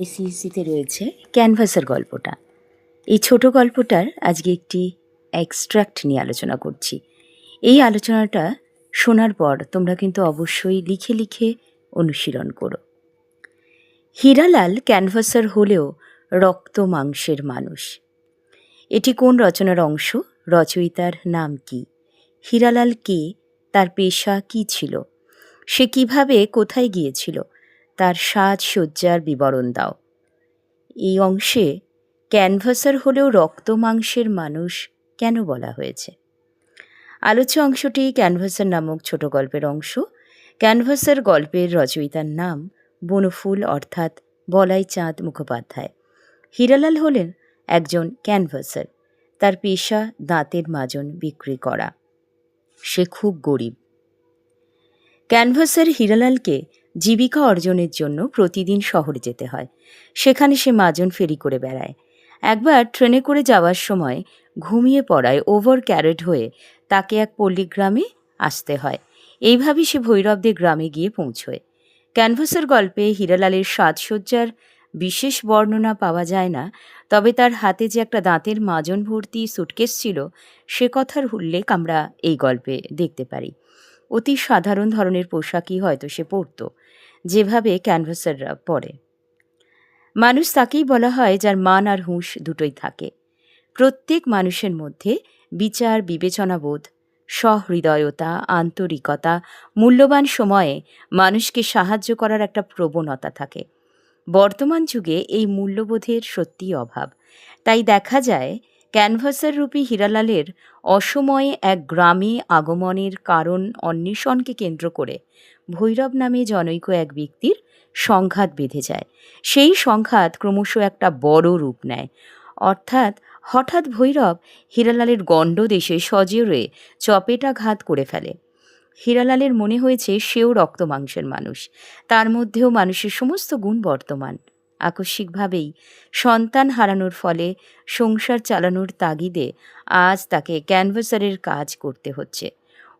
এসিএসসিতে রয়েছে ক্যানভাসের গল্পটা। এই ছোট গল্পটার আজকে একটি এক্সট্র্যাক্ট নিয়ে আলোচনা করছি। এই আলোচনাটা শোনার পর তোমরা কিন্তু অবশ্যই লিখে লিখে অনুশীলন করো। হীরালাল ক্যানভাসার হলেও রক্ত মাংসের মানুষ। এটি কোন রচনার অংশ? রচয়িতার নাম কি? হীরালাল কে? তার পেশা কি ছিল? সে কীভাবে কোথায় গিয়েছিল? তার সাজসজ্জার বিবরণ দাও। এই অংশে ক্যানভাসার হলেও রক্ত মাংসের মানুষ কেন বলা হয়েছে? আলোচ্য অংশটি ক্যানভাসার নামক ছোট গল্পের অংশ। ক্যানভাসার গল্পের রচয়িতার নাম বনফুল অর্থাৎ বলাই চাঁদ মুখোপাধ্যায়। হিরালাল হলেন একজন ক্যানভাসার। তার পেশা দাঁতের মাজন বিক্রি করা। সে খুব গরিব। ক্যানভাসার হীরালালকে জীবিকা অর্জনের জন্য প্রতিদিন শহরে যেতে হয়। সেখানে সে মাজন ফেরি করে বেড়ায়। একবার ট্রেনে করে যাওয়ার সময় ঘুমিয়ে পড়ায় ওভার ক্যারেট হয়ে তাকে এক পল্লী গ্রামে আসতে হয়। এইভাবেই সে ভৈরবদের গ্রামে গিয়ে পৌঁছয়। ক্যানভাসের গল্পে হীরালালের সাজসজ্জার বিশেষ বর্ণনা পাওয়া যায় না, তবে তার হাতে যে একটা দাঁতের মাজন ভর্তি সুটকেস ছিল, সে কথার উল্লেখ আমরা এই গল্পে দেখতে পারি। অতি সাধারণ ধরনের পোশাকই হয়তো সে পরত, যেভাবে ক্যানভাসাররা পরে। মানুষ তাকেই বলা হয় যার মান আর হুঁশ দুটোই থাকে। প্রত্যেক মানুষের মধ্যে বিচার, বিবেচনাবোধ, সহৃদয়তা, আন্তরিকতা, মূল্যবান সময়ে মানুষকে সাহায্য করার একটা প্রবণতা থাকে। বর্তমান যুগে এই মূল্যবোধের সত্যিই অভাব। তাই দেখা যায় ক্যানভাসার রূপী হীরালালের অসময়ে এক গ্রামে আগমনের কারণ অন্বেষণকে কেন্দ্র করে ভৈরব নামে জনৈক এক ব্যক্তির সংঘাত বেঁধে যায়। সেই সংঘাত ক্রমশ একটা বড় রূপ নেয়। অর্থাৎ হঠাৎ ভৈরব হীরালালের গণ্ডদেশে সজীরে চপেটাঘাত করে ফেলে। হীরালালের মনে হয়েছে সেও রক্ত মাংসের মানুষ। তার মধ্যেও মানুষের সমস্ত গুণ বর্তমান। আকস্মিকভাবেই সন্তান হারানোর ফলে সংসার চালানোর তাগিদে আজ তাকে ক্যানভাসারের কাজ করতে হচ্ছে।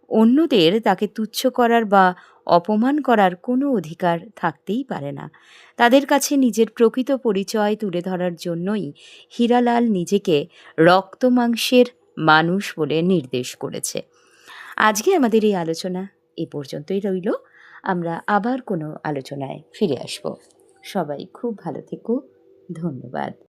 অন্যদের তাকে তুচ্ছ করার বা অপমান করার কোনো অধিকার থাকতেই পারে না। তাদের কাছে নিজের প্রকৃত পরিচয় তুলে ধরার জন্যই হীরালাল নিজেকে রক্ত মাংসের মানুষ বলে নির্দেশ করেছে। আজকে আমাদের এই আলোচনা এ পর্যন্তই রইল। আমরা আবার কোনো আলোচনায় ফিরে আসব। সবাই খুব ভালো থেকো। ধন্যবাদ।